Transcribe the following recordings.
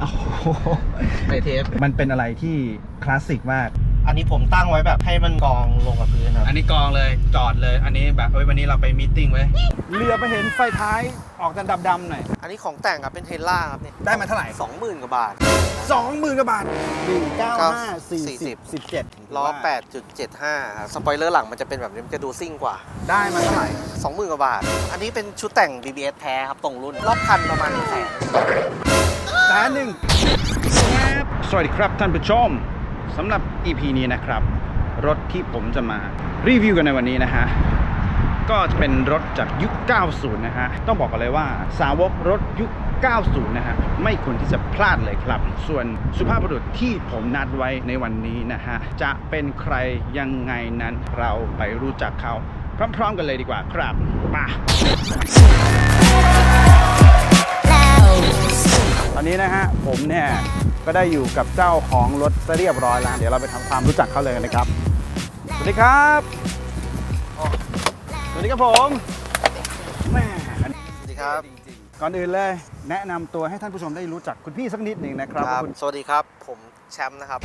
โอ้โหในเทป มันเป็นอะไรที่คลาสสิกมาก อันนี้ผมตั้งไว้แบบให้มันกองลงกับพื้นครับอันนี้กองเลยจอดเลย อันนี้แบบเฮ้ยวันนี้เราไปมีตติ้งไว้ยเรือไปเห็นไฟท้ายออกดำดำๆหน่อย อันนี้ของแต่งครับเป็นเทสล่าครับเนี่ยได้มาเท่าไหร่ สองหมื่นกว่าบาทสองหมื่นกว่าบาทหนึ่งเก้าห้าสี่สิบ40สิบเจ็ดล้อ 8.75ครับสปอยเลอร์หลังมันจะเป็นแบบนี้มันจะดูซิ่งกว่า ได้มาเท่าไหร่ 20,000กว่าบาท อันนี้เป็นชุดแต่ง BBS แท้ครับตรงรุ่น รอบพันประมาณแสน แสนหนึ่งสวัสดีครับท่านผู้ชมสำหรับ EP นี้นะครับ รถที่ผมจะมารีวิวกันในวันนี้นะฮะ ก็จะเป็นรถจากยุค 90 นะฮะ ต้องบอกกันเลยว่าสาวกรถยุค 90 นะฮะ ไม่ควรที่จะพลาดเลยครับ ส่วนสุภาพบุรุษที่ผมนัดไว้ในวันนี้นะฮะ จะเป็นใครยังไงนั้นเราไปรู้จักเขาพร้อมๆกันเลยดีกว่าครับมา นนี้นะฮะผมเนี่ยก็ได้อยู่กับเจ้าของรถซะเรียบร้อยแล้ว เดี๋ยวเราไปทำความรู้จักเขาเลยนะครับ สวัสดีครับสวัสดีครับผมแม่สวัสดีครับก่อนอื่นเลย แนะนำตัวให้ท่านผู้ชมได้รู้จักคุณพี่สักนิดหนึ่งนะครับว่าคุณสวัสดีครับ ผมแชมป์นะครับ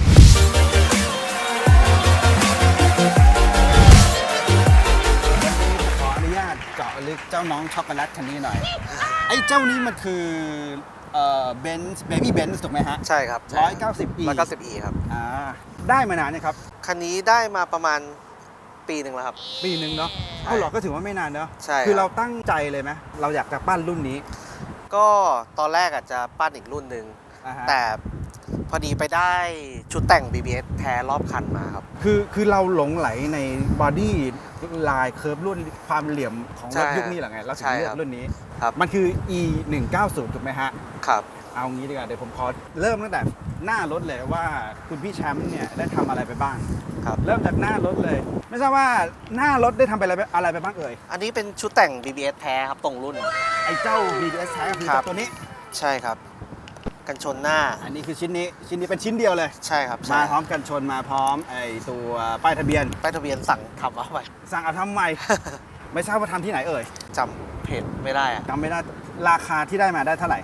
ขออนุญาตเจาะลึกเจ้าน้องช็อกโกแลตคันนี้หน่อย ไอ้เจ้านี้มันคือ เอ่อเบนซ์เบบี้เบนซ์ถูกไหมฮะ ใช่ครับ 190e 190e ครับ อ่าได้มานานนะครับ คันนี้ได้มาประมาณปีหนึ่งแล้วครับ ปีหนึ่งเนาะเอาหรอก็ถือว่าไม่นานเนาะใช่คือครับเราตั้งใจเลยไหมเราอยากจะปั้นรุ่นนี้ก็ตอนแรกอาจจะปั้นอีกรุ่นหนึ่ง อ่าฮะแต่พอดีไปได้ชุดแต่ง BBS แท้รอบคันมาครับ คือคือเราหลงไหลในบอดี้ ลายเคิร์ฟรุ่นความเหลี่ยมของรถใช่ยุคนี้เหรอไงเราถึงใช่เลือครักบรุ่นนี้ครับมันคือ e 1 9 0ถูกไหมฮะครับเอางี้ดีกว่าเดี๋ยวผมขอเริ่มตั้งแต่หน้ารถเลยว่าคุณพี่แชมป์เนี่ยได้ทำอะไรไปบ้างครับเริ่มจากหน้ารถเลย ไม่ทราบว่าหน้ารถได้ทำไปอะไรไปอะไรไปบ้างเอ่ยอันนี้เป็นชุดแต่ง BBS แท้ครับตรงรุ่นไอ้เจ้า BBS แท้ก็คือครับตัวนี้ใช่ครับ กันชนหน้า อันนี้คือชิ้นนี้ชิ้นนี้เป็นชิ้นเดียวเลย ใช่ครับมาใช่พร้อมกันชนมาพร้อมไอ้ตัวป้ายทะเบียน ป้ายทะเบียนสั่งทำเอาไปสั่งเอาทำใหม่ ไม่ทราบว่าทำที่ไหนเอ่ยจำเพจไม่ได้อะจำไม่ได้ราคาที่ได้มาได้เท่าไหร่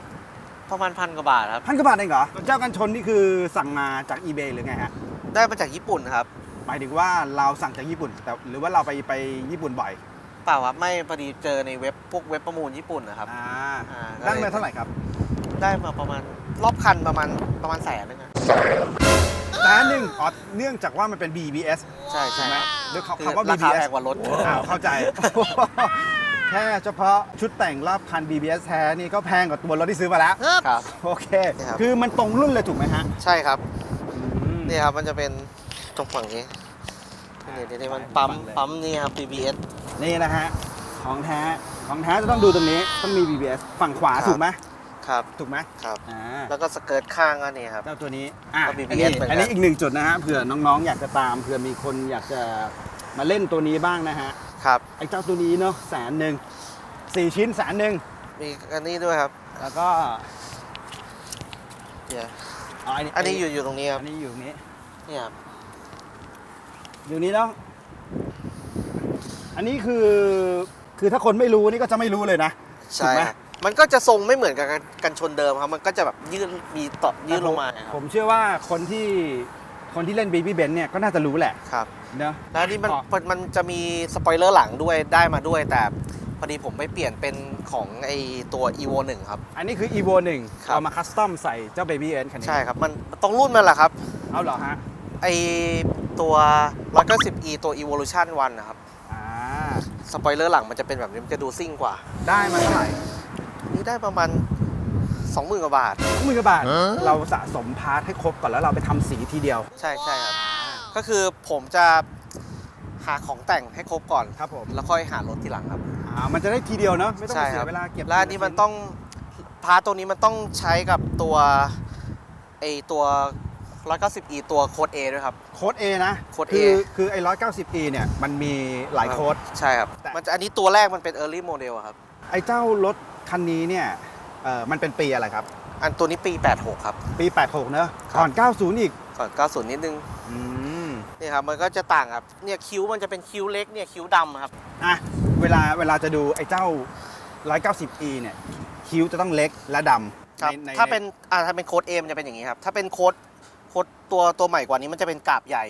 ประมาณพันกว่าบาทครับ พันกว่าบาทเองเหรอเจ้ากันชนนี่คือสั่งมาจาก eBay หรือไงฮะได้มาจากญี่ปุ่นครับหมายถึงว่าเราสั่งจากญี่ปุ่นแต่หรือว่าเราไปไปญี่ปุ่นบ่อยเปล่าครับไม่พอดีเจอในเว็บพวกเว็บประมูลญี่ปุ่นนะครับอ่าอ่าได้มาเท่าไหร่ครับ ได้มาประมาณ รอบคันประมาณประมาณแสนนึงอะแสนหนึ่งอ๋อเนื่องจากว่ามันเป็น BBS ใช่ถูใช่กไหมครับด้วยคำคือคำว่า ราคา BBS แพงกว่ารถ อ้าวเข้าใจ แค่เฉพาะชุดแต่งรอบคัน BBS แท้นี่ก็แพงกว่าตัวรถที่ซื้อมาแล้ว ครับ โอเคนี่ครับ คือมันตรงรุ่นเลยถูกไหมฮะใช่ครับอืมนี่ครับมันจะเป็นตรงฝั่งนี้นี่เดี๋ยวนี้มันปั๊มฝั่งเลยปั๊มนี่ครับ BBS นี่นะฮะ ของแท้ ของแท้จะต้องดูตรงนี้ ต้องมี BBS ฝั่งขวาครับ ถูกไหม ครับ ถูกไหมครับ อ่าแล้วก็สเกิร์ตข้างก็นี่ครับ เจ้าตัวนี้อะก็อัน BBS นี้เหมือนกัน อันนี้อีกหนึ่งจุดนะฮะเผื่อน้องๆ อยากจะตามเผื่อมีคนอยากจะมาเล่นตัวนี้บ้างนะฮะครับ ไอ้เจ้าตัวนี้เนาะแสนหนึ่งสี่ชิ้นแสนหนึ่งมีอันนี้ด้วยครับแล้วก็เนี่ยอ๋ออันนี้อันนี้อยู่อยู่ตรงนี้คอัรับนนี้อยู่นี้ เนี่ยครับอยู่นี้เนาะอันนี้คือคือถ้าคนไม่รู้นี่ก็จะไม่รู้เลยนะถูใช่กไหม ครับ มันก็จะทรงไม่เหมือนกับกันกันชนเดิมครับ มันก็จะแบบยื่นมีต่อยื่นลงมาคผรับมเชื่อว่าคนที่คนที่เล่น Baby b e n เนี่ยก็น่าจะรู้แหละครับเนาะแล้วนี่มันอ๋อมันจะมีสปอยเลอร์หลังด้วยได้มาด้วย แต่พอดีผมไปเปลี่ยนเป็นของไอตัว evo 1 ครับ อันนี้คือ evo 1ครับเอามาคัสตอมใส่เจ้า Baby N คันนี้ใช่ครับ มันตรงรุ่นมันแหละครับ เอาเหรอฮะไอตัว 190e ตัว evolution 1 นะครับอ่าสปอยเลอร์หลังมันจะเป็นแบบนี้มันจะดูซิ่งกว่า ได้มาเท่าไหร่นี่ ได้ประมาณ20,000กว่าบาท หมื่นกว่าบาท เราสะสมพาร์ทให้ครบก่อนแล้วเราไปทำสีทีเดียว ใช่ใช่ครับ ก็คือผมจะหาของแต่งให้ครบก่อน ครับผมแล้วค่อยหารถทีหลังครับ อ่ามันจะได้ทีเดียวเนาะไม่ต้องใช่เสีครัยเวลาเก็บแล้วอันนี้มันต้องพาร์ตตัวนี้มันต้องใช้กับตัวไอตัว 190e ตัวโค้ด A ด้วยครับ โค้ด A นะโค้ด A คือคือไอ้ 190e เนี่ยมันมีหลายโค้ด ใช่ครับ แต่ มันจะอันนี้ตัวแรกมันเป็น early model อะครับ ไอ้เจ้ารถ คันนี้เนี่ยเออมันเป็นปีอะไรครับ อันตัวนี้ปี 86 ครับ ปี 86 เนอะครับ ก่อน 90 อีกก่อน90 นิดนึงอืมนี่ครับ มันก็จะต่างครับเนี่ยคิ้วมันจะเป็นคิ้วเล็กเนี่ยคิ้วดำครับ อะเวลาเวลาจะดูไอ้เจ้า 190e เนี่ย คิ้วจะต้องเล็กและดครับ ในในถ้าเป็นอ่าถ้าเป็นโค้ดเอมันจะเป็นอย่างนี้ครับ ถ้าเป็นโค้ดโค้ดตัวตัวใหม่กว่านี้มันจะเป็นกาบใหญ่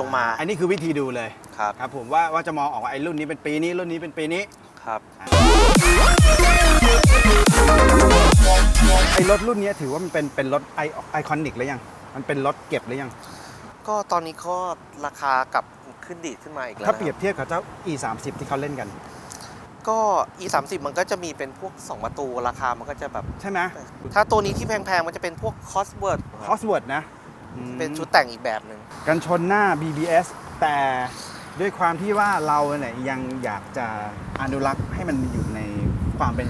ลงมาอันนี้คือวิธีดูเลยครับ ครับผมว่าว่าจะมองออกว่าไอ้รุ่นนี้เป็นปีนี้รุ่นนี้เป็นปีนี้ ครับ ไอ้รถรุ่นนี้ถือว่ามันเป็นเป็นรถไอไอคอนิกหรือยัง มันเป็นรถเก็บหรือยัง ก็ตอนนี้ก็ราคากลับขึ้นดีดขึ้นมาอีกแล้วถ้าเปรียบนะคเทียบกับเจ้า e 3 0ที่เขาเล่นกัน ก็ e 3 0มันก็จะมีเป็นพวก 2 ประตูราคามันก็จะแบบใช่ไหมถ้าตัวนี้ที่แพงๆ มันจะเป็นพวก Cosworth คอสเวิร์ดนะอืมเป็นชุดแต่งอีกแบบหนึ่งกันชนหน้า BBS แต่ด้วยความที่ว่าเราเนี่ยยังอยากจะอนุรักษ์ให้มันอยู่ในความเป็น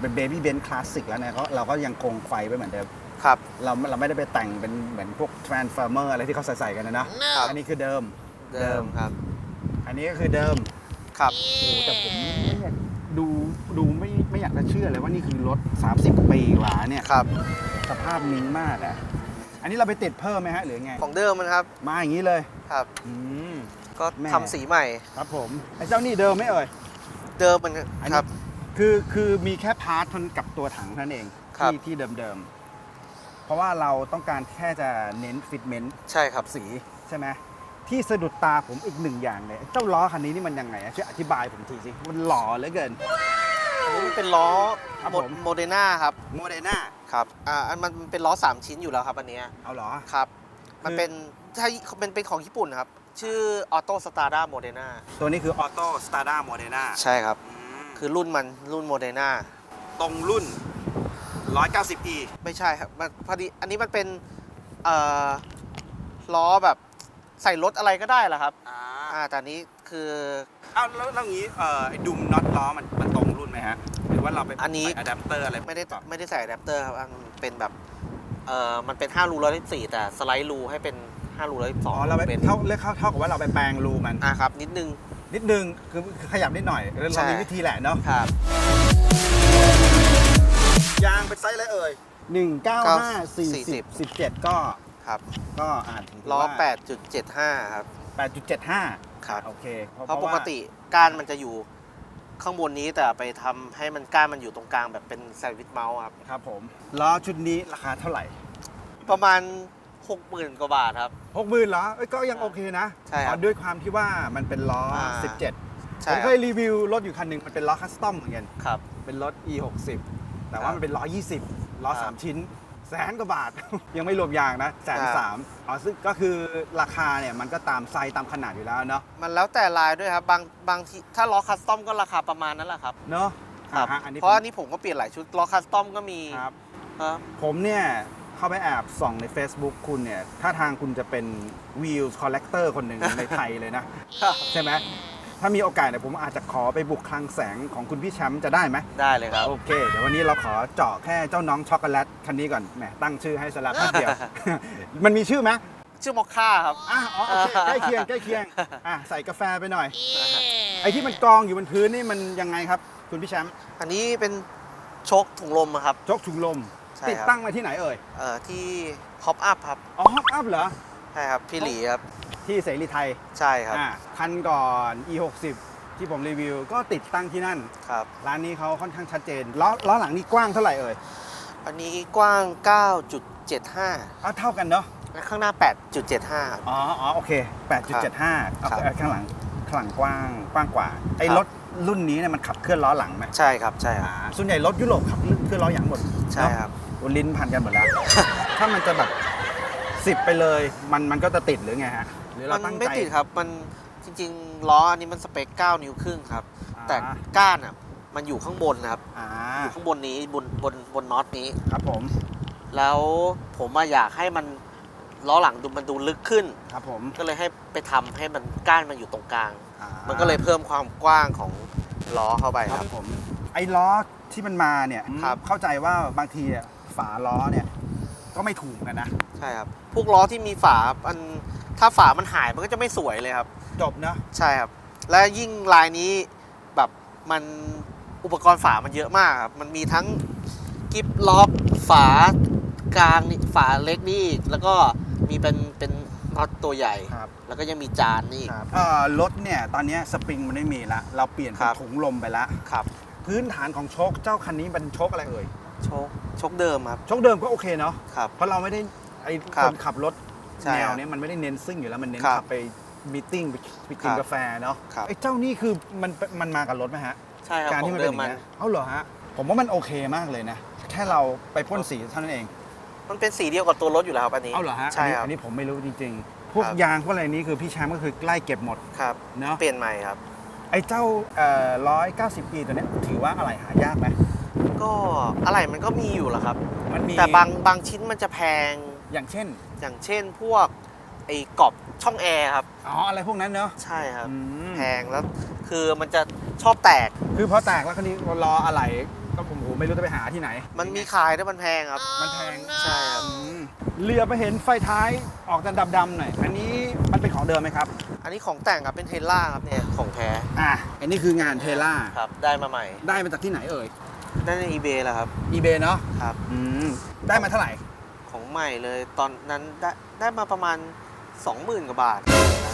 เป็นเบบี้เบนคลาสสิกแล้วเนี่ยก็เราก็ยังคงไฟไว้เหมือนเดิม ครับ เราเราไม่ได้ไปแต่งเป็นเหมือนพวก Transformer อะไรที่เขาใส่ๆกันนะนะครับอันนี้คือเดิม เดิมครับ อันนี้ก็คือเดิม ครับ โอ้แต่ผมไม่อยากดูดูไม่ไม่อยากจะเชื่อเลยว่านี่คือรถ 30 ปีกว่าเนี่ยครับ สภาพนิ่งมากอะ อันนี้เราไปติดเพิ่มไหมฮะหรือไง ของเดิมมันครับ มาอย่างนี้เลย ครับ อืม ก็แม่ ทำสีใหม่ ครับผม ไอ้เจ้านี่เดิมไหมเอ่ย เดิมมันอันนี้ครับ คือคือมีแค่พาร์ททนกับตัวถังเท่านั้นเองครับ ที่ที่เดิมๆ เพราะว่าเราต้องการแค่จะเน้นฟิตเมนต์ใช่ครับ สีใช่ไหมที่สะดุดตาผมอีกหนึ่งอย่างเลยเจ้าล้อคันนี้นี่มันยังไงอะช่วยอธิบายผมทีสิมันหล่อเหลือเกิน อันนี้มันเป็นล้อครับโมผม โมเดนาครับโมเดน่าครับอ่าอันมันเป็นล้อ 3 ชิ้นอยู่แล้วครับอันเนี้ยเอาเหรอ ครับมันคือ เป็นถ้าเป็นเป็นของญี่ปุ่นครับ ชื่อออโตสตาร์ด้าโมเดนาตัวนี้คือออโต้สตาร์ด้าโมเดน่าใช่ครับคื คืออรุ่นมันรุ่นโมเดนาตรงรุ่น 190e ไม่ใช่ครับมันพอดีอันนี้มันเป็นเอ่อล้อแบบใส่รถอะไรก็ได้แหละครับอ่าอ่าแต่อันนี้คือเอาแล้วแล้วงี้เอ่อไอ้ดุมน็อตล้อมันมันตรงรุ่นไหมฮะ หรือว่าเราไปอันนี้ อะแดปเตอร์อะไรไม่ได้ปรับไม่ได้ใส่อะแดปเตอร์ครับอันเป็นแบบเอ่อมันเป็น5รูร้อยสี่แต่สไลด์รูให้เป็น5รูร้อยสอ๋องอเราไปเป็นเท่าเรียกเท่าเท่ากับว่าเราไปแปลงรูมัน อ่าครับนิดนึง นิดนึงคือคือขยับนิดหน่อยเราใช่ มีวิธีแหละเนาะครับ ยางเป็นไซส์อะไรเอ่ย195 40 17 ก็ครับก็อ่านถือล้อว่า8.75 ครับ 8.75ครับ โอเคเพราะปกติก้านมันจะอยู่ข้างบนนี้แต่ไปทำให้มันก้านมันอยู่ตรงกลางแบบเป็นแซนด์วิชเมาส์ครับ ครับผมล้อชุดนี้ราคาเท่าไหร่ ประมาณ 60,000กว่าบาทครับ หกหมื่นเหรอเอ้ยก็ยังโอเคนะใช่ครับอ๋อด้วยความที่ว่ามันเป็นล้อ อ่า 17ใช่ผมคเครับยรีวิวรถอยู่คันหนึ่งมันเป็นล้อคัสตอมเหมือนกัน ครับ เป็นรถ e 6 0แต่ว่าครับมันเป็นล้อ 20ล้อ ครับ3 ชิ้น แสนกว่าบาท ยังไม่รวมยางนะแสนครับสามอ๋อซึ่งก็คือราคาเนี่ยมันก็ตามไซส์ตามขนาดอยู่แล้วเนาะมันแล้วแต่ลายด้วยครับ บางบางทีถ้าล้อคัสตอมก็ราคาประมาณนั้นแหละครับเนาะครับ อ่าฮะอันนี้เพราะผมอันนี้ผมก็เปลี่ยนหลายชุดล้อคัสตอมก็มีครับ ครับ ผมเนี่ย เข้าไปแอบส่องใน Facebook คุณเนี่ยถ้าทางคุณจะเป็น Wheels Collector คนหนึ่งในไทยเลยนะ ใช่ไหมถ้ามีโอกาสเนี่ยผมอาจจะขอไปบุกคลังแสงของคุณพี่แชมป์จะได้ไหมได้เลยครับ โอเค เดี๋ยววันนี้เราขอเจาะแค่เจ้าน้องช็อกโกแลตคันนี้ก่อนแหมตั้งชื่อให้สลับแป๊บเดียว มันมีชื่อไหมชื่อมอคค่าครับอะอ๋อโอเคใกล้เคียงใกล้เคียงอะใส่กาแฟไปหน่อย ไอ้ที่มันกองอยู่บนพื้นนี่มันยังไงครับ คุณพี่แชมป์อันนี้เป็นโชคถุงลมอะครับ ชกถุงลม ใช่ติดครับตั้งมาที่ไหนเอ่ย เอ่อที่ฮอปอัพครับอ๋อฮอปอัพเหรอ ใช่ครับ พี่หลีครับ ที่เสรีไทยใช่ครับอ่าคันก่อน e 6 0ที่ผมรีวิว ก็ติดตั้งที่นั่น ครับ ร้านนี้เขาค่อนข้างชัดเจนล้อล้อหลังนี่กว้างเท่าไหร่เอ่ยอันนี้กว้าง 9.75อ้าวเท่ากันเนาะ และข้างหน้า 8.75ครับ อ๋ออ๋อโอเค 8.75เอาครับเอาข้างหลังข้างหลังกว้างกว้างกว่า ไอ้ครับ รถรุ่นนี้เนี่ยมันขับเคลื่อนล้อหลังไหมใช่ครับใช่ครับอ่าส่วนใหญ่รถยุโรปขับเคลื่อนล้อหลังหมดใช่ครับโอ้ ลิ้นพันกันหมดแล้ว ถ้ามันจะแบบสิบไปเลย มันมันก็จะติดหรือไงฮะหรือเรามัตั้งไม่ใจ ติดครับ มันจริงๆ ล้ออันนี้มันสเปค 9 นิ้วครึ่งครับ อ่า แต่ก้านอะ มันอยู่ข้างบนนะครับ อ่าอยู่ข้างบนนี้บนบนบนน็อตนี้ ครับผมแล้วผมมาอยากให้มันล้อหลังดูมันดูลึกขึ้น ครับผมก็เลยให้ไปทำให้มันก้านมันอยู่ตรงกลาง อ่ามันก็เลยเพิ่มความกว้างของล้อเข้าไปคครัรับ บผม ไอ้ล้อที่มันมาเนี่ยครับ เข้าใจว่าบางทีอะ ฝาล้อเนี่ย ก็ไม่ถูกกันนะ ใช่ครับพวกล้อที่มีฝามันถ้าฝามันหายมันก็จะไม่สวยเลยครับ จบเนอะใช่ครับ และยิ่งลายนี้แบบมันอุปกรณ์ฝามันเยอะมากครับมันมีทั้งกิฟล็อกฝากลางนี่ฝาเล็กนี่อีกแล้วก็มีเป็นเป็นน็อตตัวใหญ่ ครับแล้วก็ยังมีจานนี่อีก เอ่อรถเนี่ย ตอนเนี้ยสปริงมันไม่มีละ เราเปลี่ยนคเป็รันบถุงลมไปละ ครับ พื้นฐานของโชคเจ้าคันนี้เป็นโชคอะไรเอ่ยโชคโชคเดิมครับโชคเดิมก็โอเคเนาะครับ เพราะเราไม่ได้ไอ้ครัคบนขับรถใช่แนวครับเนี้ยมันไม่ได้เน้นซิ่งอยู่แล้วมันเน้นครับขับไปมีติ้งไปไปกินครับกาแฟเนาะครับ ไอ้เจ้านี่คือมันมันมากับรถไหมฮะ ใช่ครับการขอที่งมันเดิเป็นมอย่างมัน เงี้ยเอาเหรอฮะ ผมว่ามันโอเคมากเลยนะ แค่เราไปพ่นสีเท่านั้นเอง มันเป็นสีเดียวกับตัวรถอยู่แล้วครับอันนี้เอาเหรอฮะใช่อันนี้ครับ อันนี้ผมไม่รู้จริงๆ พวกครับ ยางพวกอะไรนี้คือพี่แชมป์ก็คือใกล้เก็บหมดครับ เนาะ เปลี่ยนใหม่ครับ ไอ้เจ้าเอ่อร้อยเก้าสิบปีตัวเนี้ยถือว่าอะไรหายากไหม ก็อะไรมันก็มีอยู่แหละครับ มันมีแต่บางบางชิ้นมันจะแพง อย่างเช่น อย่างเช่นพวกไอ้กรอบช่องแอร์ครับ อ๋อ อะไรพวกนั้นเนาะใช่ครับ อืมแพงแล้วคือมันจะชอบแตก คือพอแตกแล้วคันนี้รออะไรก็ผมโหไม่รู้จะไปหาที่ไหน มันมีขายแต่มันแพงครับ มันแพง ใช่ครับ อืมเรือไปเห็นไฟท้ายออกจะดำๆหน่อย อันนี้มันเป็นของเดิมไหมครับ อันนี้ของแต่งครับเป็นเทสล่าครับเนี่ยของแท้อะ อันนี้คืองานเทล่า ครับ ได้มาใหม่ ได้มาจากที่ไหนเอ่ย ได้ใน eBay แล้วครับ eBay เนาะครับ อืมได้มาเท่าไหร่ ของใหม่เลยตอนนั้นได้ได้มาประมาณ 20,000กว่าบาท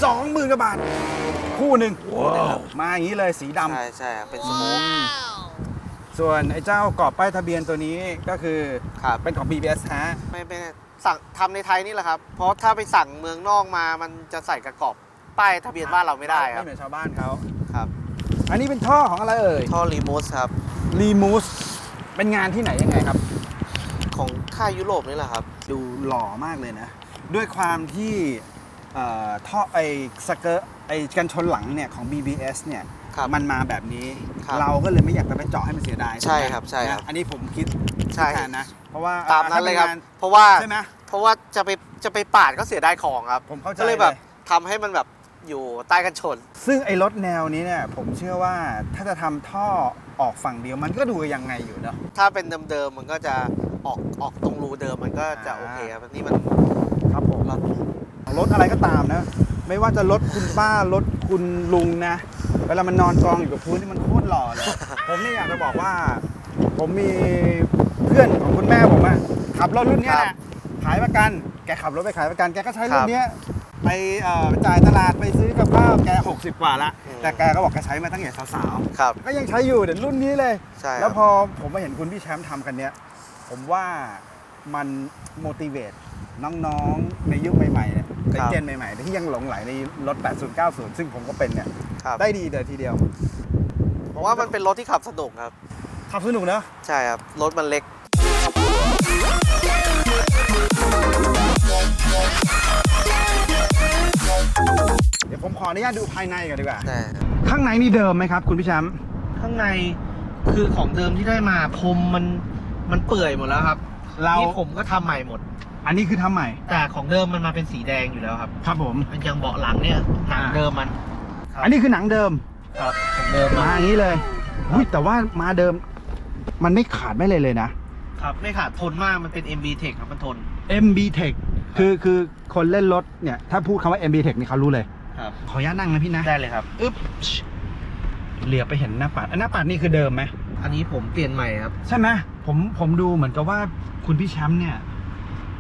สองหมื่นกว่าบาท คู่หนึ่งมาอย่างนี้เลยสีดำใช่ใช่ครับเป็นสโมอืกมส่วนไอ้เจ้ากรอบป้ายทะเบียนตัวนี้ก็คือครับเป็นของ BBS ฮะไม่ไม่สั่งทำในไทยนี่แหละครับ เพราะถ้าไปสั่งเมืองนอกมามันจะใส่กระกอบป้ายทะเบียนบ้านเราไม่ได้คไม่รับเหมือนชาวบ้านเขาครับ อันนี้เป็นท่อของอะไรเอ่ยท่อรีโมสครับ รีมูสเป็นงานที่ไหนยังไงครับ ของค่ายยุโรปนี่แหละครับ ดูหล่อมากเลยนะ ด้วยความที่เอ่อท่อไอ้สเกอร์ไอ้กันชนหลังเนี่ยของ BBS เนี่ยครับมันมาแบบนี้ ครับเราก็เลยไม่อยากจะไปเจาะให้มันเสียดายใช่ครับใช่ครับนะอันนี้ผมคิดใช่ แทนนะ เพราะว่าตามนั้นเลยครับ ถ้ป็งเพราะว่าานใช่ไหมเพราะว่าจะไปจะไปปาดก็เสียดายของครับ ผมเข้าใจก็เลยแบบเลยทำให้มันแบบ อยู่ใต้กันชน ซึ่งไอ้รถแนวนี้เนี่ยผมเชื่อว่าถ้าจะทำท่อออกฝั่งเดียวมันก็ดูยังไงอยู่เนาะ ถ้าเป็นเดิมๆมันก็จะออกออกตรงรูเดิมมันก็จะอ่า โอเคครับอันนี่มันครับผมรถอะไรก็ตามนะ ไม่ว่าจะรถคุณป้ารถคุณลุงนะ เวลามันนอนกองอยู่กับพื้นนี่มันโคตรหล่อเลย ผมนี่อยากจะบอกว่า ผมมีเพื่อนของคุณแม่ผมอะขับรถรุ่นเนี้ยแหละขายประกัน แกขับรถไปขายประกัน แกก็ใช้รุ่นเนี้ย ไปเอ่อไปจ่ายตลาดไปซื้อกับข้าวแก 60 กว่าละแต่แกก็บอกแกใช้มาตั้งแต่สาวครับ ๆ ก็ยังใช้อยู่เดี๋ยวรุ่นนี้เลย ใช่คแล้รัวบพอผมมาเห็นคุณพี่แชมป์ทำกันเนี้ย ผมว่ามัน motivate น้องๆ ในยุคใหม่ๆเนี่ยในครับ เจนใหม่ๆ ที่ยังหลงไหลในรถ 80 90 ซึ่งผมก็เป็นเนี่ย ครับได้ดีเลยทีเดียวเพราะว่ามันเป็นรถที่ขับสนุกครับ ขับสนุกเนอะ ใช่ครับ รถมันเล็กเออนุญาตดูภายในก่อนดีกว่า แต่ข้างในนี่เดิมไหมครับคุณพี่แชมป์ข้างในคือของเดิมที่ได้มาพรมมันมันเปื่อยหมดแล้วครับเรานี่ผมก็ทำใหม่หมด อันนี้คือทำใหม่ แต่ของเดิมมันมาเป็นสีแดงอยู่แล้วครับครับผม มันยังเบาะหลังเนี่ยหนังเดิมมันครับอันนี้คือหนังเดิมครับของเดิมมามาอย่างนี้เลยอุ๊ยแต่ว่ามาเดิม มันไม่ขาดไม่เลยเลยนะ ครับไม่ขาดทนมากมันเป็น MB Tech ครับมันทน MB Tech คือคือคนเล่นรถเนี่ย ถ้าพูดคำว่า MB Tech นี่เขารู้เลย ครับ ขออนุญาตนั่งนะพี่นะได้เลยครับ อึ๊บเหลียวไปเห็นหน้าปัดอันหน้าปัดนี่คือเดิมไหมอันนี้ผมเปลี่ยนใหม่ครับ ใช่ไหมผมผมดูเหมือนกับว่าคุณพี่แชมป์เนี่ย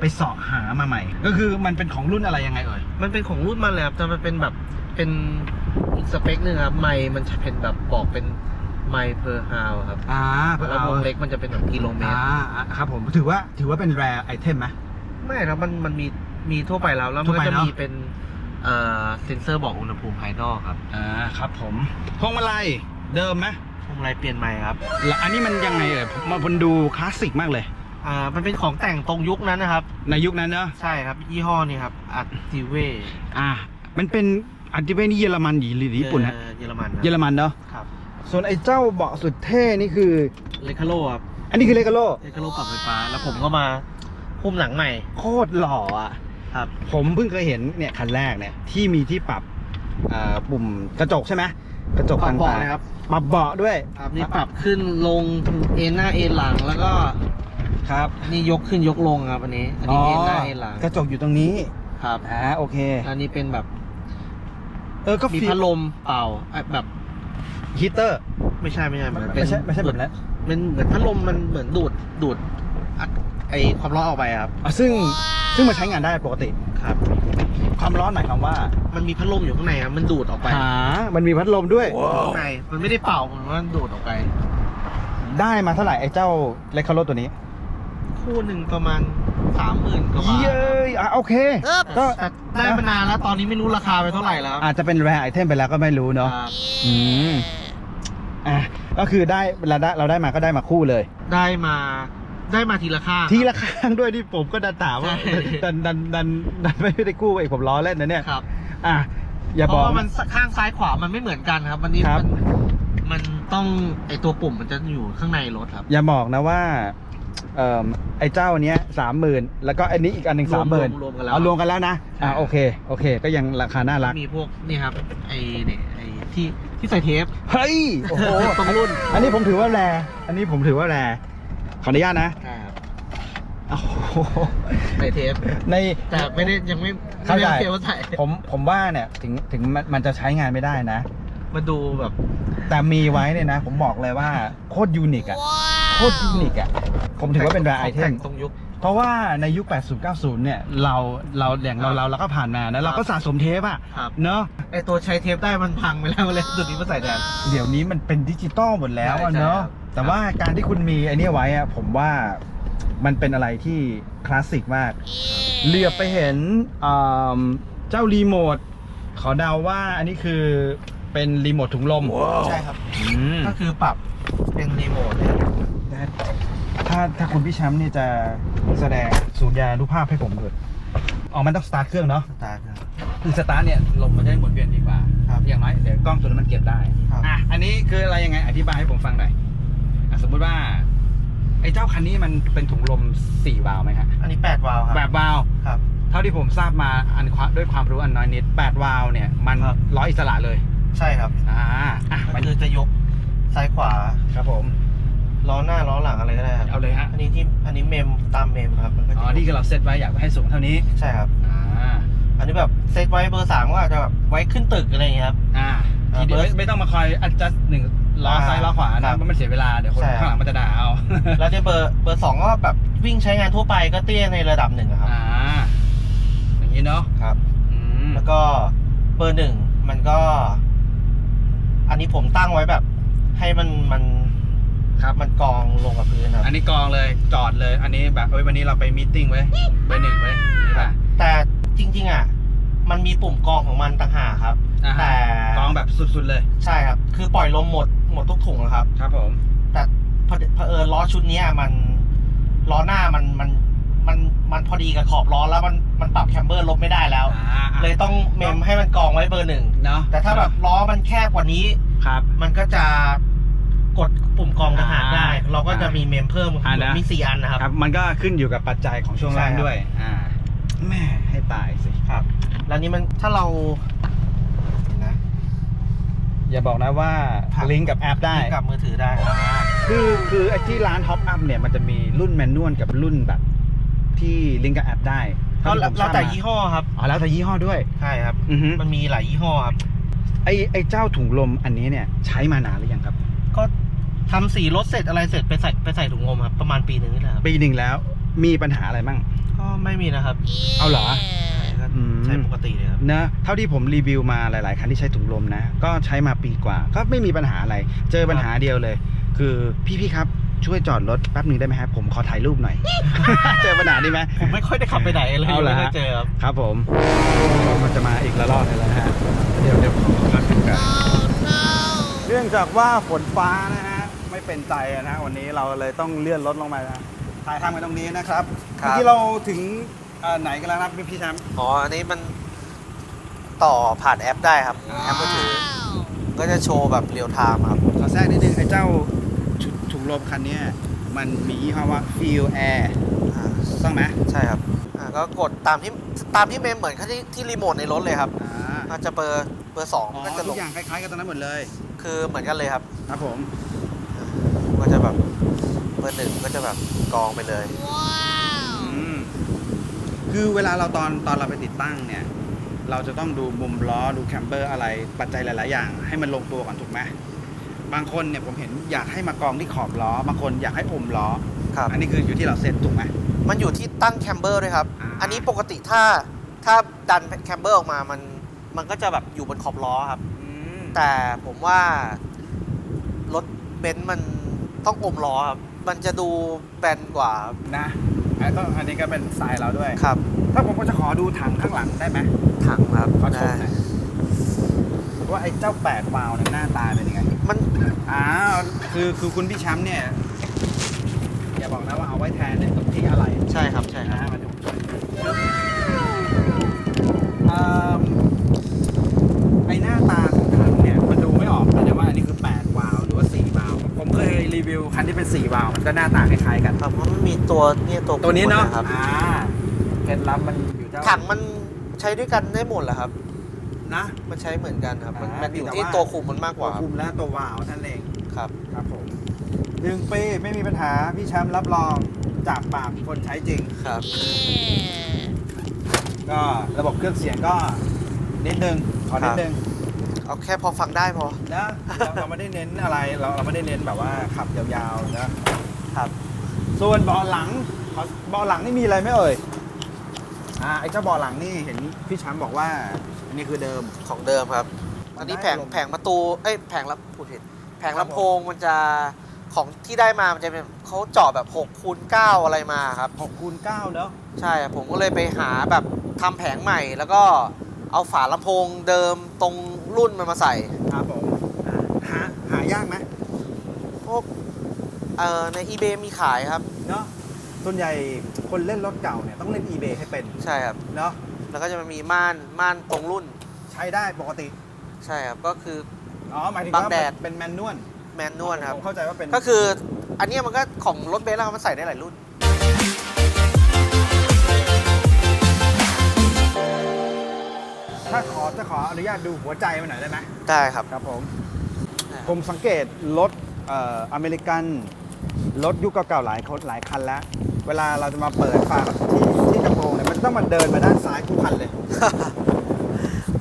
ไปเสาะหามาใหม่ ก็คือมันเป็นของรุ่นอะไรยังไงเอ่ยมันเป็นของรุ่นมันเลยครับแต่มันเป็นแบบเป็นอีกสเปคหนึ่งครับ ไมล์มันจะเป็นแบบบอกเป็นไมล์เพอร์ฮาวครับอ่าแล้ววงเล็กมันจะเป็นแบบกิโลเมตร อ่าอ่าครับ ผมถือว่าถือว่าเป็นแรไอเทมไหม ไม่ครับมันมันมีมีทั่วไปแล้วแล้วทั่มันวไปก็จะเนอะ มีเป็น เอ่อเซ็นเซอร์บอกอุณหภูมิภายนอกครับอ่าครับผมพวงมาลัยเดิมไหมพวงมาลัยเปลี่ยนใหม่ครับแล้วอันนี้มันยังไงเอ่ยผมมันดูคลาสสิกมากเลย อ่ามันเป็นของแต่งตรงยุคนั้นนะครับ ในยุคนั้นเนอะใช่ครับยี่ห้อนี้ครับอัติเวอ่า มันเป็นอันที่เป็นเยอรมันหรือญี่ปุ่นฮะเยอรมันเยอรมันเนาะครับส่วนไอ้เจ้าเบาะสุดเท่นี่คือ เลคาโลครับอันนี้คือเลกาโลเลคาโลปรับไฟฟ้า แล้วผมก็มาหุ้มหนังใหม่ โคตรหล่ออะ ครับ ผมเพิ่งเคยเห็นเนี่ยคันแรกเนี่ยที่มีที่ปรับอ่าปุ่มกระจกใช่ไหมกระจกปรับต่างเบาะๆเลยครับปรับเบาะด้วยครับนี่ปรับขึ้นลงเอ็นหน้าเอ็นหลังแล้วก็ครับนี่ยกขึ้นยกลงครับอันนี้ อันนี้เอ็นหน้าเอ็นหลังกระจกอยู่ตรงนี้ครับอ่าโอเค อันนี้เป็นแบบเออก็มีฟีพัดลมเป่าอะแบบฮีเตอร์ ไม่ใช่ไม่ใช่เหมือนเป็ไม่นใช่ไม่ใช่แบบนั้นเป็นเหมือนพัดลมมันเหมือนดูดดูดอัดไอความร้อนออกไปครับ อะซึ่ง ซึ่งมันใช้งานได้ปกติ ครับ ความร้อนหมายความว่ามันมีพัดลมอยู่ข้างในครับมันดูดออกไปหามันมีพัดลมด้วย ข้างในมันไม่ได้เป่ามันว่าดูดออกไปอได้มาเท่าไหร่ไอ้เจ้าเลคคาโรตัวนี้ คู่หนึ่งประมาณสามหมื่นกว่าบาทเย้ยอะโอเค ก็แต่ได้มานานแล้วตอนนี้ไม่รู้ราคาไปเท่าไหร่แล้วอาจจะเป็นแรไอเทมไปแล้วก็ไม่รู้เนาะครับอืมอะก็คือได้เวลาได้เราได้มาก็ได้มาคู่เลย ได้มา ได้มาทีละข้าง ทีละข้างด้วยที่ผมก็ดันถามว่าใช่ ดันดันดันดันไม่ได้กู้เองผมล้อเล่นนะเนี่ยครับ อะอย่าเพบอราะกว่ามันข้างซ้ายขวามันไม่เหมือนกันครับ วันนี้ครับ มันมันต้องไอตัวปุ่มมันจะอยู่ข้างในรถครับ อย่าบอกนะว่าเอ่อไอ้เจ้าเนี้ยสามหมื่นแล้วก็อันนี้อีกอันหนึ่งรสาวมมหมื่นรวมกันแล้ว เอารวมกันแล้วนะอะใช่โอเคโอเค ก็ยังราคาน่ารักมีพวกนี่ครับ ไอเนี่ยไอที่ที่ใส่เทปเฮ้ยโอ้โห ตรงรุ่น อันนี้ผมถือว่าแรอันนี้ผมถือว่าแร ขออนุญาตนะใช่ครับโอ้โหใส่เทปใน แต่ไม่ได้ยังไม่เข้าใจ ไม่ได้เทปว่าใส่ผมผมว่าเนี่ยถึงถึงมันมันจะใช้งานไม่ได้นะ มาดูแบบ แต่มีไว้เนี่ยนะ ผมบอกเลยว่าโคตรยูนิคอะโคตรยูนิคอะผมถือว่าเป็นแรไอเทแต่ม งตรงยุค เพราะว่าในยุค 80 90 เนี่ย เราเราอย่างเราครับเราเราก็ผ่านมานะเราก็สะสมเทปอะครับ เนาะไอตัวใช้เทปได้มันพังไปแล้วเลยตัวนี้มาใส่แทนเดี๋ยวนี้มันเป็นดิจิตอลหมดแล้วอะใช่เนาะใช่ครับ แต่ว่าการที่คุณมีไอเนี้ยไว้อะผมว่ามันเป็นอะไรที่คลาสสิกมาก เหลือบไปเห็นอ่าเจ้ารีโมทขอเดาว่าอันนี้คือเป็นรีโมทถุงลมใช่ครับ อืม ก็คือปรับเป็นรีโมทเนี่ยถ้าถ้าคุณพี่แชมป์เนี่ยจะแสดงสูญญานุภาพให้ผมด้วยอ๋อมันต้องสตาร์ทเครื่องเนาะสตาร์ทครับ คือสตาร์ทเนี่ยลมมันจะได้หมุนเวียนดีกว่าครับอย่างน้อยเดี๋ยวกล้องตัวนั้นมันเก็บได้ครับ อะอันนี้คืออะไรยังไงอธิบายให้ผมฟังหน่อยอะ สมมุติว่า ไอ้เจ้าคันนี้มันเป็นถุงลมสี่วาล์วไหมฮะอันนี้8วาล์วครับแบบวาล์วครับ เท่าที่ผมทราบมาอันความด้วยความรู้อันน้อยนิดแปดวาล์วเนี่ย มันครับ ล้ออิสระเลย ใช่ครับอ่าอะมัมันนคือจะยกซ้ายขวาครับผม ล้อหน้าล้อหลังอะไรก็ได้ครับเอาเลยฮะอันนี้ที่อันนี้เมมตามเมมครับมันก็จะอ๋อที่เราเซตไว้อยากให้สูงเท่านี้ใช่ครับ อ่าอันนี้แบบเซตไว้เบอร์สามก็อาจจะแบบไว้ขึ้นตึกอะไรอย่างเงี้ยครับ อ่าทีเดียวเบอร์ไม่ไม่ต้องมาคอยอัดจัดหนึ่ง ล้อซ้ายล้อขวาครันะบเพราะมันเสียเวลาเดี๋ยวคนใช่ ข้างหลังมันจะด่าเอาแล้วเนี่ยเบอร์เบอร์สองก็แบบวิ่งใช้งานทั่วไปก็เตี้ยในระดับหนึ่งอะครับอ่าอย่างนี้เนาะครับ อืมแล้วก็เบอร์หนึ่งมันก็ อันนี้ผมตั้งไว้แบบ ให้มันมันครับมันกองลงกับพื้นครับอันนี้กองเลยจอดเลย อันนี้แบบเอ้ยวันนี้เราไปมีตติ้งไว้ยเบอร์หนึ่งไว้ยนี่ป่ะแต่จริง ๆ อะ มันมีปุ่มกองของมันต่างหากครับ อ่าฮะแต่ กองแบบสุดๆเลย ใช่ครับ คือปล่อยลมหมดหมดทุกถุงอะครับ ครับผม แต่พอเผอิญล้อชุดเนี้ยมันล้อหน้ามันมันมันมันพอดีกับขอบล้อแล้วมันมันปรับแคมเบอร์ลบไม่ได้แล้ว อ่าเลยต้องเมมให้มันกองไว้เบอร์หนึ่งเนาะแต่ถ้าแบบล้อมันแคบกว่านี้ ครับ มันก็จะกดปุ่มกองต่างหากได้ อ่าเราก็จะมีเมมเพิ่มอ่านะ มีสี่อันนะครับ ครับ มันก็ขึ้นอยู่กับปัจจัยของช่วงล่างใช่ครับ ด้วย อ่า แม่ให้ตายสิครับ แล้วนี้มันถ้าเรานะอย่าบอกนะว่าครับ ลิงก์กับแอปได้ ลิงก์กับมือถือได้ครับคือคือไอ้ที่ร้านท็อปอัพเนี่ยมันจะมีรุ่นแมนนวลกับรุ่นแบบ ที่ลิงก์กับแอปได้ก็ท่ที่ผมทแล้วบแต่มายี่ห้อครับ อ๋อแล้วแต่ยี่ห้อด้วยใช่ครับ อือฮึมันมีหลายยี่ห้อครับ ไอ้ไอ้เจ้าถุงลมอันนี้เนี่ยใช้มานานหรือยังครับ ก็ทำสีรถเสร็จอะไรเสร็จไปใส่ไปใส่ถุงลมครับ ประมาณปีหนึ่งนี่แหละครับ ปีหนึ่งแล้วมีปัญหาอะไรมั่งก็ ไม่มีนะครับเอาเหรอ ใช่ก็อืม ใช้ปกติเลยครับ นะเท่าที่ผมรีวิวมาหลาย ๆคันที่ใช้ถุงลมนะ ก็ใช้มาปีกว่า ก็ไม่มีปัญหาอะไร เจอปัญหาเดียวเลย คือพี่ๆครับช่วยจอดรถแป๊บหนึ่งได้ไหมครับผมขอถ่ายรูปหน่อย เจอปัญหานี้ไหม ผมไม่ค่อยได้ขับไปไหนเลยเอาเหรอ ไม่ฮะค่อยเจอครับ ครับผมมันจะมาอีกระลอกหนึงแล้วนะฮะ เดี๋ยวเดี๋ยวมาดูกันเนื่องจากว่าฝนฟ้านะฮะ ไม่เป็นใจนะวันนี้เราเลยต้องเลื่อนรถลงมานะ ถ่ายทำกันตรงนี้นะครับครับ เมื่อกี้เราถึงเอ่อไหนกันแล้วนะครับพี่แชมป์ อ๋อ อันนี้มันต่อผ่านแอปได้ครับ แอปมือถือ ก็จะโชว์แบบเรียลไทม์ครับ ขอแทรกนิดนึงไอ้เจ้าถุถุงลมคันเนี้ยมันมียี่ห้อว่า Feel Air อ่า ต้องไหมใช่ครับ อ่า ก็กดตามที่ตามที่เมมเหมือนที่ที่รีโมทในรถเลยครับอ่าก็จะเบอร์เบอร์สองอ๋อก็จะลทุงกอย่างคล้ายๆกันตรงนั้นหมดเลย คือเหมือนกันเลยครับ ครับผม ก็จะแบบเบอร์หนึ่งก็จะแบบ กองไปเลย อืมคือเวลาเราตอนตอนเราไปติดตั้งเนี่ย เราจะต้องดูมุมล้อดูแคมเบอร์อะไรปัจจัยหลาย ๆ อย่าง ให้มันลงตัวก่อนถูกไหมบางคนเนี่ยผมเห็นอยากให้มากองที่ขอบล้อ บางคนอยากให้อมล้อ ครับ อันนี้คืออยู่ที่เราเซ็ตถูกไหม มันอยู่ที่ตั้งแคมเบอร์ด้วยครับ อ่า อันนี้ปกติถ้าถ้าดันแคมเบอร์ออกมา มันมันก็จะแบบอยู่บนขอบล้อครับอืมแต่ผมว่ารถเบนซ์มันต้องอมล้อครับ มันจะดูแบนกว่าครับนะอันก็อันนี้ก็เป็นสายเราด้วย ครับ ถ้าผมก็จะขอดูถังข้างหลังได้ไหมถังครับขอชมได้หน่อยว่าไอ้เจ้าแปดวาล์วเนี่ยหน้าตาเป็นยังไง มันอ้าวคือคือคุณพี่แชมป์เนี่ยอย่าบอกนะว่าเอาไว้แทนในตรงที่อะไรใช่ครับใช่คนะรับฮะมาดูเอิ่มไอหน้าตา วิวคันที่เป็น4วาล์วมันก็หน้าตาคล้ายๆกัน ครับเพราะมันมีตัวเนี่ยตัวตัวนี้เนาะครับอ่าเคล็ดลับมันอยู่เจ้าถังมันใช้ด้วยกันได้หมดแหละครับ นะ มันใช้เหมือนกันครับ มันอ่ามันอยู่แต่ที่ว่า ตัวคุมมันมากกว่าครับคุมและตัววาล์วนั่นเองครับ ครับผมหนึ่งปีไม่มีปัญหาพี่แชมป์รับรองจากปากคนใช้จริง ครับ ก็ระบบเครื่องเสียงก็นิดนึงขอนิดนึง เอาแค่พอฟังได้พอ นะเราเราไม่ได้เน้นอะไรเราเราไม่ได้เน้นแบบว่าขับยาวๆนะครับ ส่วนเบาะหลังขอเบาะหลังนี่มีอะไรไหมเอ่ยอ่าไอ้เจ้าเบาะหลังนี่เห็นพี่แชมป์บอกว่าอันนี้คือเดิม ของเดิมครับอันนี้แผงได้ลมแผงประตู เอ้ยแผงรับพูดผิดแผงครับลำโพงมันจะของที่ได้มา มันจะเป็นเขาเจาะแบบ6คูณ9อะไรมาครับ 6คูณ9เนอะใช่ครับผมก็เลยไปหาแบบทำแผงใหม่ แล้วก็เอาฝาลำโพงเดิมตรง รุ่นมันมาใส่ ครับผมอ่าหาหายากไหมพวกเอ่อใน eBay มีขายครับ เนาะส่วนใหญ่คนเล่นรถเก่าเนี่ยต้องเล่น eBay ให้เป็นใช่ครับ เนาะแล้วก็จะมีม่านม่านตรงรุ่น ใช้ได้ปกติ ใช่ครับ ก็คือ อ๋อ หมายถึงบังว่าแดด เป็นแมนนวลแมนนวลครับ ผมเข้าใจว่าเป็นก็คืออันเนี้ยมันก็ของรถเบนซ์แล้วมันใส่ได้หลายรุ่น ถ้าขอจะขออนุญาตดูหัวใจมันหน่อยได้ไหมได้ครับ ครับผม ผมสังเกตรถเอ่ออเมริกันรถยุคเก่าๆหลายคนหลายคันแล้ว เวลาเราจะมาเปิดฝาที่ที่กระโปรงเนี่ยมันต้องมาเดินมาด้านซ้ายทุกคันเลย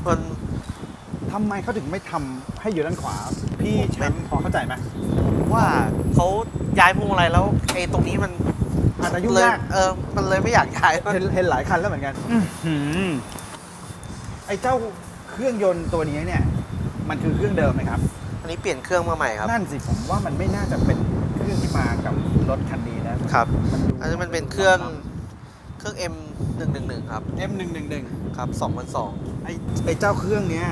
มันทำไมเขาถึงไม่ทำให้อยู่ด้านขวา พี่แชมป์พอเข้าใจไหมว่าเขาย้ายพวงมาลัยแล้วไอ้ตรงนี้มันอาจจะยุ่งเลยยากเออมันเลยไม่อยากย้าย เห็นเห็นหลายคันแล้วเหมือนกันไอ้เจ้าเครื่องยนต์ตัวนี้เนี่ยมันคือเครื่องเดิมไหมครับ อันนี้เปลี่ยนเครื่องมาใหม่ครับ นั่นสิผมว่ามันไม่น่าจะเป็นเครื่องที่มากับรถคันนี้นะครับมันดูอันนี้มันเป็นเครื่องเครื่อง M 1 1 1ครับ M 1 1 1ครับ2002ไอ้ไอ้เจ้าเครื่องเนี้ย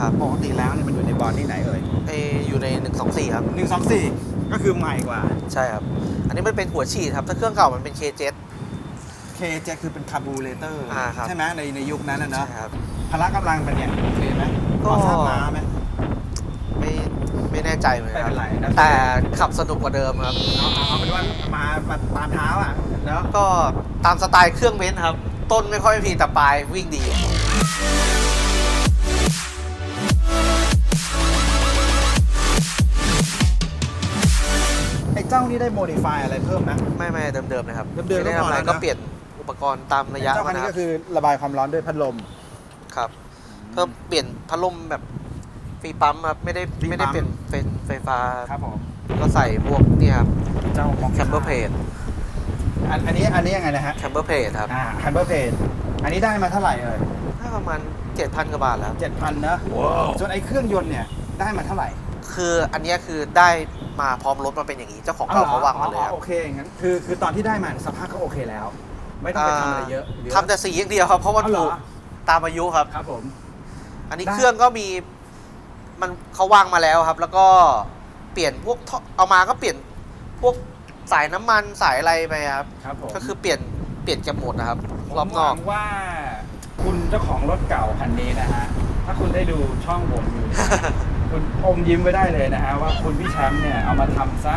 ครับปกติแล้วเนี่ยมันอยู่ในบอร์ดที่ไหนเอ่ยเออยู่ใน 124 ครับ 1 2 4 ก็คือใหม่กว่า ใช่ครับ อันนี้มันเป็นหัวฉีดครับ ถ้าเครื่องเก่ามันเป็น K7 K7 คือเป็นคาร์บูเรเตอร์อ่าครับใช่ไหมในในยุคนั้นนะเนอะใช่ครับ พละกำลังเป็นเนี่ยโอเคไหมก็พอทราบม้าไหม ไม่ไม่แน่ใจเหมือนกันไม่เป็นไรนะแต่ขับสนุกกว่าเดิมครับ เอาเอาเอาเป็นว่ามามาตามเท้าอะเนาะก็ตามสไตล์เครื่องเบนซ์ครับ ต้นไม่ค่อยมีแต่ปลายวิ่งดี ไอ้เจ้านี่ได้โมดิฟายอะไรเพิ่มนะ ไม่ไม่เดิมๆเลยครับเดิมๆไม่ได้ก็พอทำอะไรแล้วนะ ก็เปลี่ยนอุปกรณ์ตามระยะเจ้าคัมันนนี้นะคก็รับคือระบายความร้อนด้วยพัดลม ครับเพิ่มเปลี่ยนพัดลมแบบฟรีปั๊มครับ ไม่ได้ฟรีปั๊ม ไม่ได้เป็นเป็นไฟฟ้า ครับผมก็ใส่พวกเนี่ยครับเจ้ามองแคมเบอร์เพจอันอันนี้อันนี้ยังไงนะฮะแคมเบอร์เพจครับอ่าแคมเบอร์เพจอันนี้ได้มาเท่าไหร่เอ่ยถ้าประมาณ7,000กว่าบาทแล้ว เจ็ดพันนะส่วนไอ้เครื่องยนต์เนี่ยได้มาเท่าไหร่คืออันเนี้ยคือได้มาพร้อมรถมาเป็นอย่างนี้ เจ้าของเก่าเขาวางมาเลยคอ๋รัอบโอเคอย่างนั้นคือคือตอนที่ได้มาสภาพก็โอเคแล้ว ไม่ต้องไปทำอะไรเยอะหรือทำแต่สีอย่างเดียวครับ เพราะมันเอาเหรถูอ ก ตามอายุครับ ครับผม อันนี้ได้ เครื่องก็มีมันเขาวางมาแล้วครับ แล้วก็เปลี่ยนพวกท่อเอามาก็เปลี่ยนพวกสายน้ำมันสายอะไรไปครับ ครับผมก็คือเปลี่ยนเปลี่ยนกันหมดนะครับผมรอบหนอวักงว่าคุณเจ้าของรถเก่าคันนี้นะฮะ ถ้าคุณได้ดูช่องผมอยู่นะฮะคุณอมยิ้มไว้ได้เลยนะฮะว่าคุณพี่แชมป์เนี่ยเอามาทำซะ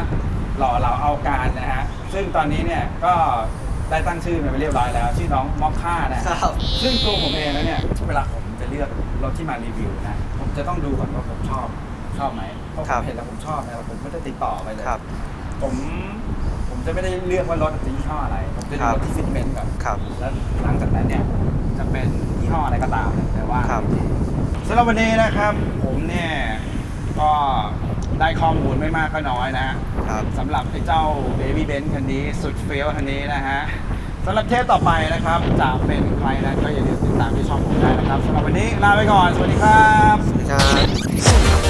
หล่อเหลาเอาการนะฮะ ซึ่งตอนนี้เนี่ยก็ ได้ตั้งชื่อมันไปเรียบร้อยแล้วชื่อน้องมอคค่านะคฮะรับ ซึ่งตัวผมเองแล้วเนี่ยเวลาผมจะเลือกรถที่มารีวิวนะผมจะต้องดูก่อนว่าผมชอบชอบไหมเพราะผครัมบ เห็นแล้วผมชอบนะผมก็จะติดต่อไปเลยครับ ผมผมจะไม่ได้เลือกว่ารถจะยี่ห้ออะไร ผมจะดูครับรถที่ฟิตเมนต์ก่อน ครับ แล้วหลังจากนั้นเนี่ยจะเป็นยี่ห้ออะไรก็ตามเนี่ยแต่ว่าครับ สำหรับวันนี้นะครับ ผมเนี่ยก็ ได้ข้อมูลไม่มากก็น้อยนะฮะครับสำหรับไอ้เจ้า Baby Benz คันนี้สุดเฟี้ยวคันนี้นะฮะสำหรับเทปต่อไปนะครับจะเป็นใครนะก็อย่าลืมติดตามที่ช่องผมได้นะครับสำหรับวันนี้ลาไปก่อน สวัสดีครับ สวัสดีครับ